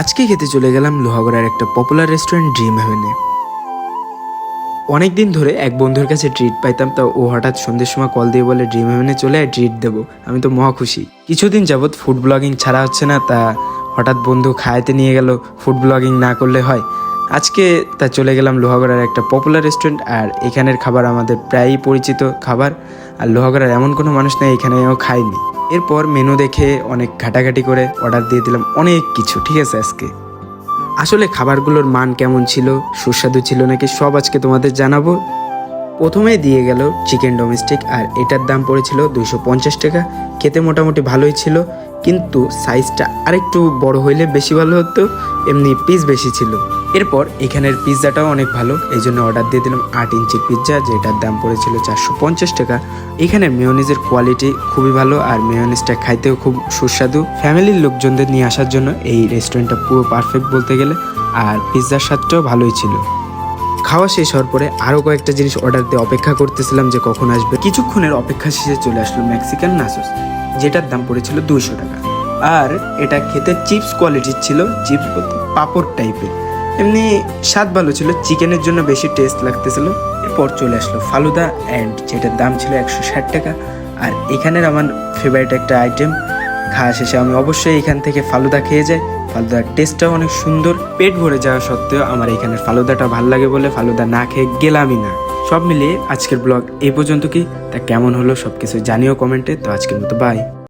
আজকে খেতে চলে গেলাম লোহাগড়ার একটা পপুলার রেস্টুরেন্ট ড্রিম হ্যাভেনে অনেক দিন ধরে এক বন্ধুর কাছে ট্রিট পাইতাম, তা ও হঠাৎ সন্ধ্যের সময় কল দিয়ে বলে ড্রিম হ্যাভেনে চলে আয় ট্রিট দেবো। আমি তো মহা খুশি। কিছুদিন যাবৎ ফুড ব্লগিং ছাড়া হচ্ছে না, তা হঠাৎ বন্ধু খায়াতে নিয়ে গেল ফুড ব্লগিং না করলে হয়। আজকে তা চলে গেলাম লোহাগড়ার একটা পপুলার রেস্টুরেন্ট আর এখানের খাবার আমাদের প্রায়ই পরিচিত খাবার। আর লোহাগড়ার এমন কোনো মানুষ নেই এখানেও খায়নি। এরপর মেনু দেখে অনেক ঘাটাঘাটি করে অর্ডার দিয়ে দিলাম অনেক কিছু, ঠিক আছে আজকে? আসলে খাবারগুলোর মান কেমন ছিল, সুস্বাদু ছিল নাকি সব আজকে তোমাদের জানাব? প্রথমে দিয়ে গেল চিকেন ডোমেস্টিক আর এটার দাম পড়েছিল দুইশো পঞ্চাশ টাকা। খেতে মোটামুটি ভালোই ছিল, কিন্তু সাইজটা আরেকটু বড় হইলে বেশি ভালো হতো, এমনি পিস বেশি ছিল। এরপর এখানের পিৎজাটাও অনেক ভালো। এই জন্য অর্ডার দিয়ে দিলাম আট ইঞ্চির পিৎজা, যেটার দাম পড়েছিল চারশো পঞ্চাশ টাকা। এখানের মেয়নিজের কোয়ালিটি খুবই ভালো আর মেয়নিজটা খাইতেও খুব সুস্বাদু। ফ্যামিলির লোকজনদের নিয়ে আসার জন্য এই রেস্টুরেন্টটা পুরো পারফেক্ট বলতে গেলে, আর পিৎজার স্বাদটাও ভালোই ছিল। খাওয়া শেষ হওয়ার পরে আরও কয়েকটা জিনিস অর্ডার দিয়ে অপেক্ষা করতেছিলাম যে কখন আসবে। কিছুক্ষণের অপেক্ষা শেষে চলে আসলো মেক্সিকান নাসোস যেটার দাম পড়েছিল দুইশো টাকা। আর এটা খেতে চিপস কোয়ালিটির ছিল চিপস পাপড় টাইপের এমনি স্বাদ ভালো ছিল, চিকেনের জন্য বেশি টেস্ট লাগতেছিল। এরপর চলে আসলো ফালুদা অ্যান্ড যেটার দাম ছিল একশো ষাট টাকা। আর এখানের আমার ফেভারিট একটা আইটেম খাওয়া শেষে আমি অবশ্যই এখান থেকে ফালুদা খেয়ে যাই। ফালুদার টেস্টটাও অনেক সুন্দর। পেট ভরে যাওয়া সত্ত্বেও আমার এখানের ফালুদাটা ভালো লাগে বলে ফালুদা না খেয়ে গেলামই না। সব মিলিয়ে আজকের ব্লগ এই পর্যন্ত কি? তা কেমন হলো সব কিছু জানিও কমেন্টে। তো আজকের মতো বাই